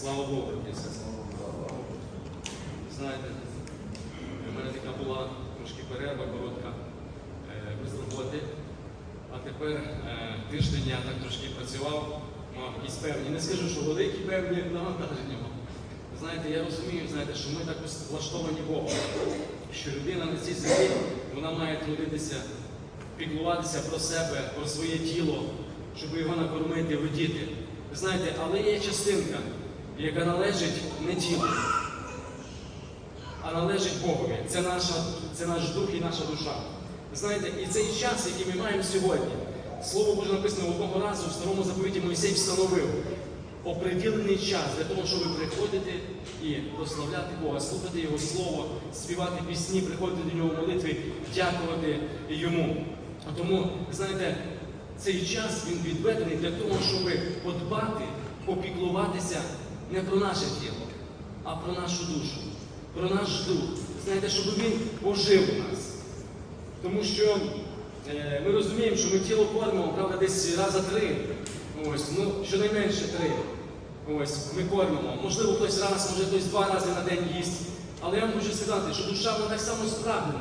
Слава Богу, дійсно, слава Богу. Знаєте, у мене така була трошки перерва коротка е, без роботи. А тепер е, тиждень я так трошки працював, мав якісь певні, не скажу, що великі певні навантаження. Знаєте, я розумію, знаєте, що ми так влаштовані Богом, що людина на цій землі вона має трудитися, піклуватися про себе, про своє тіло, щоб його накормити, водіти. Знаєте, але є частинка, яка належить не тілу, а належить Богові. Це, наша, це наш дух і наша душа. Знаєте, і цей час, який ми маємо сьогодні, Слово Боже написано одного разу в старому заповіті Мойсей встановив оприділений час для того, щоб приходити і прославляти Бога, слухати Його Слово, співати пісні, приходити до нього в молитві, дякувати Йому. Тому, знаєте, цей час він відведений для того, щоб подбати, попіклуватися не про наше тіло, а про нашу душу, про наш дух. Знаєте, щоб він ожив у нас. Тому що е, ми розуміємо, що ми тіло кормимо, правда, десь раза три. Ось, ну, щонайменше три. Ось, ми кормимо. Можливо, хтось раз, може хтось два рази на день їсть. Але я вам хочу сказати, що душа вона так само спрагнена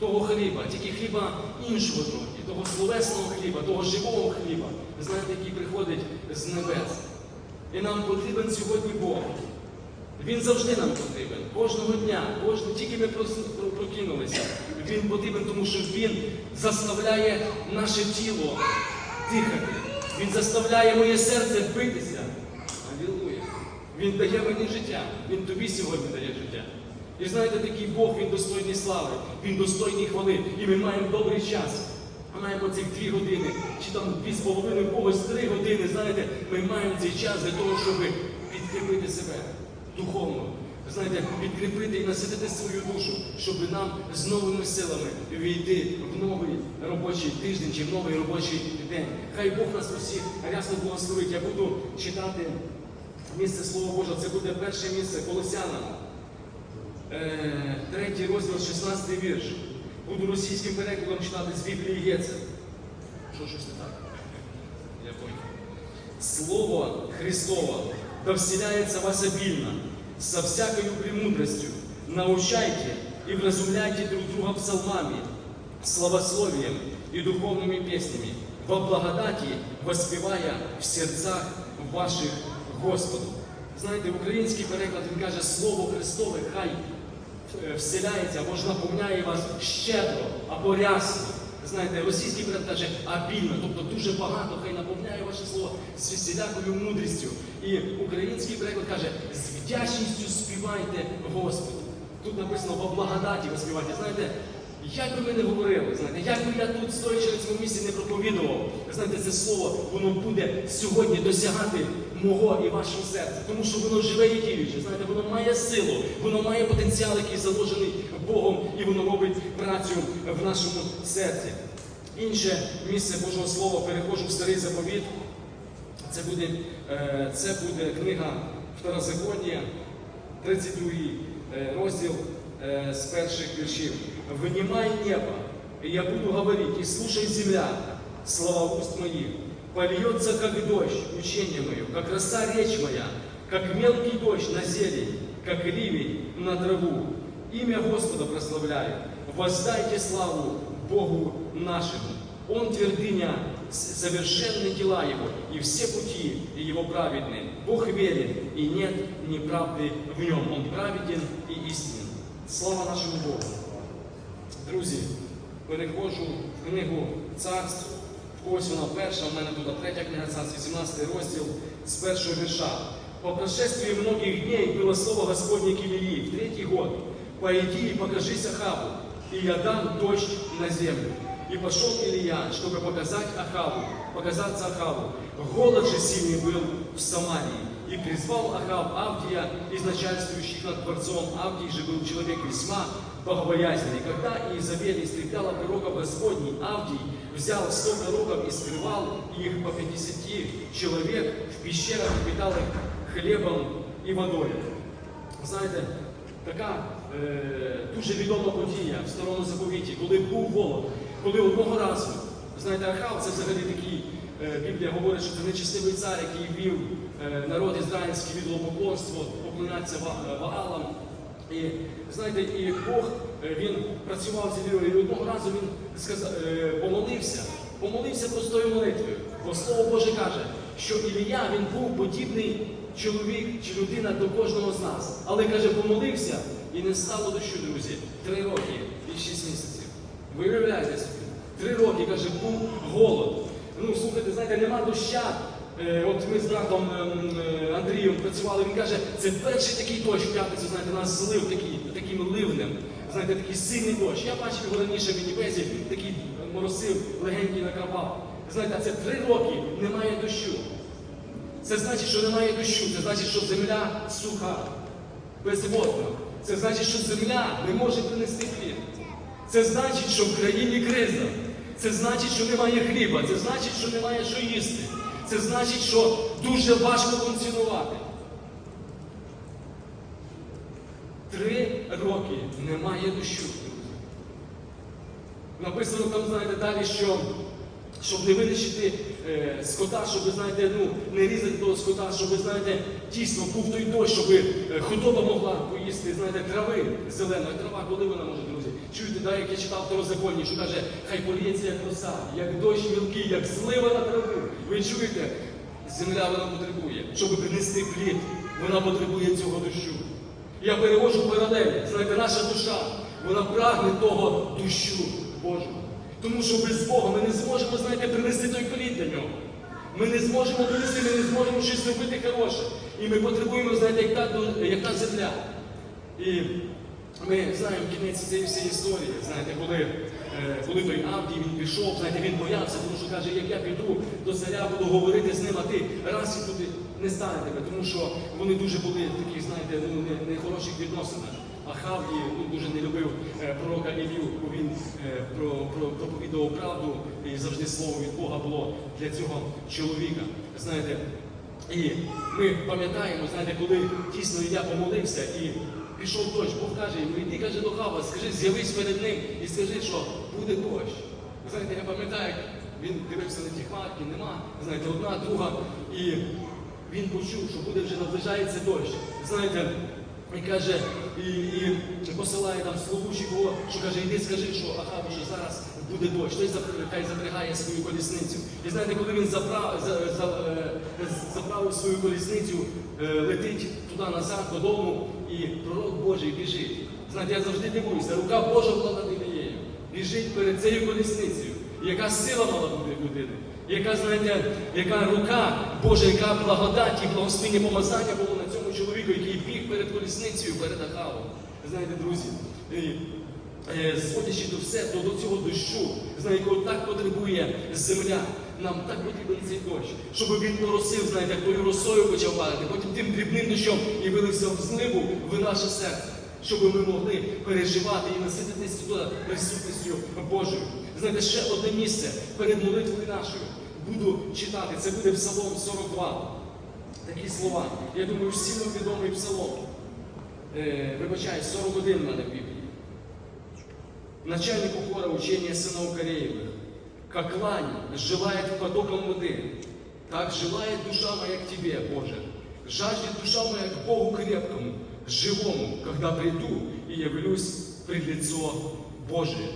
того хліба, тільки хліба іншого того словесного хліба, того живого хліба, знаєте, який приходить з небес. І нам потрібен сьогодні Бог. Він завжди нам потрібен. Кожного дня, кожного, тільки ми прокинулися. Він потрібен, тому що Він заставляє наше тіло дихати. Він заставляє моє серце битися. Алілуя. Він дає мені життя. Він тобі сьогодні дає життя. І знаєте, такий Бог, він достойний слави, він достойний хвали. І ми маємо добрий час. Ми маємо цих дві години, чи там дві з половиною когось три години. Знаєте, ми маємо цей час для того, щоб підкріпити себе духовно. Знаєте, підкріпити і наситити свою душу, щоб нам з новими силами війти в новий робочий тиждень чи в новий робочий день. Хай Бог нас усіх рясно благословить. Я буду читати місце Слова Божого. Це буде перше місце Колосянам. Е, третій розділ, 16 вірш. Буду російським перекладом читати з Біблії Геце. Що щось не так? Я понял. Слово Христово да вселяется в вас обильно, со всякою премудростью. Научайте и вразумляйте друг друга псалмами, славословием и духовными песнями, во благодати воспевая в сердцах ваших Господу. Знаєте, український переклад він каже, Слово Христове хай вселяється або ж наповняє вас щедро або рясно. Знаєте, російський брат каже абільно, тобто дуже багато, хай наповняє ваше слово з всілякою мудрістю. І український переклад каже, з вдячністю співайте Господу. Тут написано во благодаті ви співайте. Знаєте, як би ми не говорили, знаєте, як би я тут, стоячи на цьому місці, не проповідував, знаєте, це слово, воно буде сьогодні досягати мого і вашого серця, тому що воно живе і діюче, знаєте, воно має силу, воно має потенціал, який заложений Богом, і воно робить працю в нашому серці. Інше місце Божого Слова перехожу в старий заповіт. Це буде, е, це буде книга Второзаконія, 32 е, розділ е, з перших віршів. «Внимай небо, и я буду говорить, и слушай земля, слова уст моих. Польется, как дождь, учение мое, как роса речь моя, как мелкий дождь на зелень, как ливень на траву. Имя Господа прославляю. Воздайте славу Богу нашему. Он твердыня, с- совершенны дела Его, и все пути Его праведны. Бог верен, и нет неправды в Нем. Он праведен и истинен. Слава нашему Богу! Друзі, переходжу в книгу царств. В когось вона перша, в мене тут третя книга царств, 18 розділ з першого вірша. По прошествии многих дней было слово Господне к Илии в третий год. Пойди и покажись Ахаву, и я дам дождь на землю. И пошел Илья, чтобы показать Ахаву, показаться Ахаву. Голод же сильный был в Самарии. И призвал Ахав Авдия из начальствующих над дворцом. Авдий же был человек весьма богобоязненный. Когда Иезавель истребляла пророков Господней, Авдий взял сто пророков и скрывал их по пятидесяти человек в пещерах и питал их хлебом и водой. Знаєте, така е, дуже відома подія в старому заповіті, коли був голод, коли одного разу, знаєте, Ахав це взагалі такий, е, Біблія говорить, що це нечестивий цар, який вів е, народ ізраїльський ізраїльське відлопоклонство, поклонятися Ва- Ваалам. І знаєте, і Бог е, він працював з Ілією, і одного разу він сказав, е, помолився, помолився простою молитвою. Бо Слово Боже каже, що Ілія він був подібний чоловік чи людина до кожного з нас. Але каже, помолився і не стало дощу, друзі. Три роки і шість місяців. Ви уявляєте собі? Три роки, каже, був голод. Ну, слухайте, знаєте, нема доща. Е, От ми з братом ем, е, Андрієм працювали, він каже, це перший такий дощ в п'ятницю, знаєте, нас злив такий, таким ливнем. Знаєте, такий сильний дощ. Я бачив його раніше в Вінніпезі, такий моросив, легенький накрапав. Знаєте, це три роки немає дощу. Це значить, що немає дощу, це значить, що земля суха, безводна. Це значить, що земля не може принести плід. Це значить, що в країні криза. Це значить, що немає хліба. Це значить, що немає що їсти. Це значить, що дуже важко функціонувати. Три роки немає дощу. Написано там, знаєте, далі, що щоб не винищити е, скота, щоб, знаєте, ну, не різати того скота, щоб, знаєте, дійсно був той дощ, щоб е, худоба могла поїсти, знаєте, трави зеленої. Трава, коли вона може? Чуєте, да, як я читав Второзаконні, що каже, хай поліється як роса, як дощ мілкий, як злива на траву. Ви чуєте? Земля вона потребує, щоб принести плід, вона потребує цього дощу. Я перевожу паралелі. Знаєте, наша душа, вона прагне того дощу Божого. Тому що без Бога ми не зможемо, знаєте, принести той плід для нього. Ми не зможемо принести, ми не зможемо щось зробити хороше. І ми потребуємо, знаєте, як та, як та земля. І ми знаємо кінець цієї всієї історії. Знаєте, коли, е, коли той Авдій він пішов, знаєте, він боявся, тому що каже, як я піду до царя, буду говорити з ним, а ти раз і туди не стане тебе, тому що вони дуже були в таких, знаєте, ну, не, не хороших відносинах. Ахав і ну, дуже не любив е, пророка Ілію, бо він е, про, про, проповідував правду, і завжди слово від Бога було для цього чоловіка. Знаєте, і ми пам'ятаємо, знаєте, коли дійсно я помолився і пішов дощ, Бог каже йому, іди каже до Хава, скажи, з'явись перед ним і скажи, що буде дощ. Ви знаєте, я пам'ятаю, він дивився на ті хмарки, нема, знаєте, одна, друга, і він почув, що буде вже наближається дощ. Знаєте, і каже, і, і посилає там слугучого, що каже, іди скажи, що Ахаву, що зараз буде дощ, той хай запрягає свою колісницю. І знаєте, коли він заправ, за, за, е, заправив свою колісницю, е, летить туди назад додому, і пророк Божий біжить. Знаєте, я завжди дивуюся, рука Божа була над Ілією. Біжить перед цією колісницею. Яка сила мала бути людини? Яка, знаєте, яка рука Божа, яка благодать і благословення помазання було на цьому чоловіку, який біг перед колісницею, перед Ахавом. Знаєте, друзі, і, е, зводячи до все, то до цього дощу, знаєте, якого так потребує земля. Нам так потрібен цей дощ, щоб він поросив, знаєте, тою росою почав падати, потім тим дрібним дощом і вилився в зливу в наше серце, щоб ми могли переживати і насититись туди присутністю Божою. Знаєте, ще одне місце перед молитвою нашою буду читати. Це буде Псалом 42. Такі слова. Я думаю, всім відомий псалом. Е, вибачай, 41 в мене в Біблії. Начальнику хора учения сынов Кореевых. Как лань желает потоком воды, так желает душа моя к Тебе, Боже. Жаждет душа моя к Богу крепкому, живому, когда приду и явлюсь пред лицо Божие.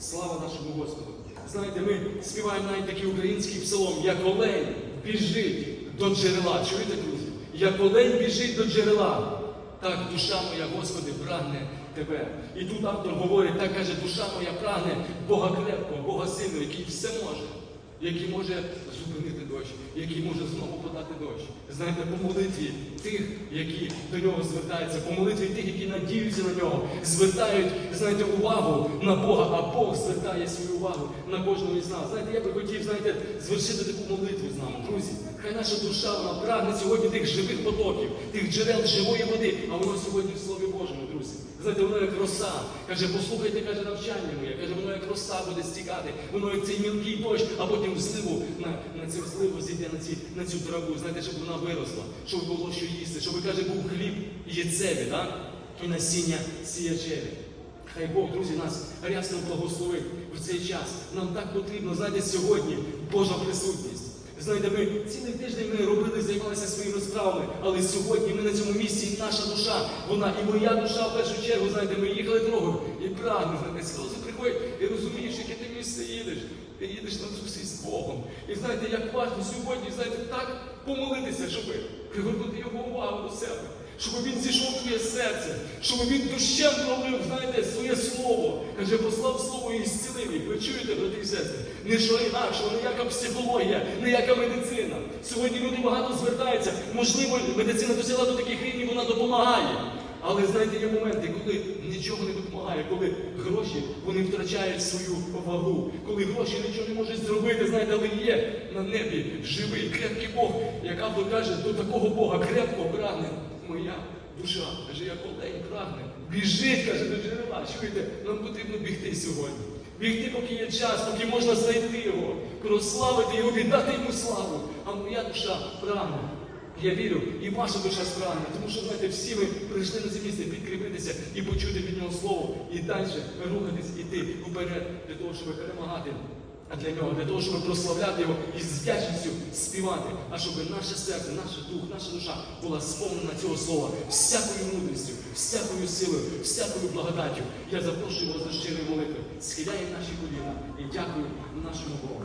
Слава нашому Господу! Знаєте, ми співаємо навіть такий український псалом, як олень біжить до джерела. Чуєте, друзі? Як олень біжить до джерела, так душа моя, Господи, прагне Тебе. І тут автор говорить, так каже, душа моя прагне Бога крепкого, Бога сильного, який все може, який може зупинити дощ, який може знову подати дощ. Знаєте, по молитві тих, які до нього звертаються, по молитві тих, які надіються на нього, звертають, знаєте, увагу на Бога, а Бог звертає свою увагу на кожного із нас. Знаєте, я би хотів, знаєте, звершити таку молитву з нами, друзі. Хай наша душа вона прагне сьогодні тих живих потоків, тих джерел живої води, а воно сьогодні в Слові Божому, друзі. Знаєте, воно як роса. Каже, послухайте, каже, навчання моє. Каже, воно як роса буде стікати, воно як цей мілкий дощ, а потім в зливу на, на цю зливу зійде на, ці, на цю траву. Знаєте, щоб вона виросла, щоб було що їсти, щоб каже, був хліб яйцеві, так? і насіння сіячеві. Хай Бог, друзі, нас рясно благословив в цей час. Нам так потрібно, знаєте, сьогодні Божа присутність. Знаєте, ми цілий тиждень ми робили, займалися своїми справами, але сьогодні ми на цьому місці, і наша душа, вона і моя душа в першу чергу, знаєте, ми їхали дорогою і знаєте, сльози приходять, і розумієш, яке ти місце їдеш. Ти їдеш на зустріч з Богом. І знаєте, як важливо сьогодні, знаєте, так помолитися, щоб привернути його увагу до себе, щоб він зійшов в твоє серце, щоб він душем пролив, знаєте, своє слово. Каже, послав слово і зцілив їх. Ви чуєте, брати і сестри? Що інакшого, ніяка психологія, ніяка медицина. Сьогодні люди багато звертаються. Можливо, медицина досягла до таких рівнів, вона допомагає. Але знаєте, є моменти, коли нічого не допомагає, коли гроші вони втрачають свою вагу, коли гроші нічого не можуть зробити, знаєте, але є на небі живий, крепкий Бог, як автор каже, до такого Бога крепко прагне моя душа. Каже, як олень прагне. Біжить, каже, до джерела. Чуєте, нам потрібно бігти сьогодні. Бігти, поки є час, поки можна знайти його, прославити його, віддати йому славу. А моя душа прагне. Я вірю, і ваша душа справна, тому що знаєте, всі ми прийшли на це місце підкріпитися і почути від нього слово, і далі рухатись, іти вперед для того, щоб перемагати для нього, для того, щоб прославляти його і з вдячністю співати, а щоб наше серце, наш дух, наша душа була сповнена цього слова всякою мудрістю, всякою силою, всякою благодаттю. Я запрошую вас до щирої молитви. Схиляємо наші коліна і дякую нашому Богу.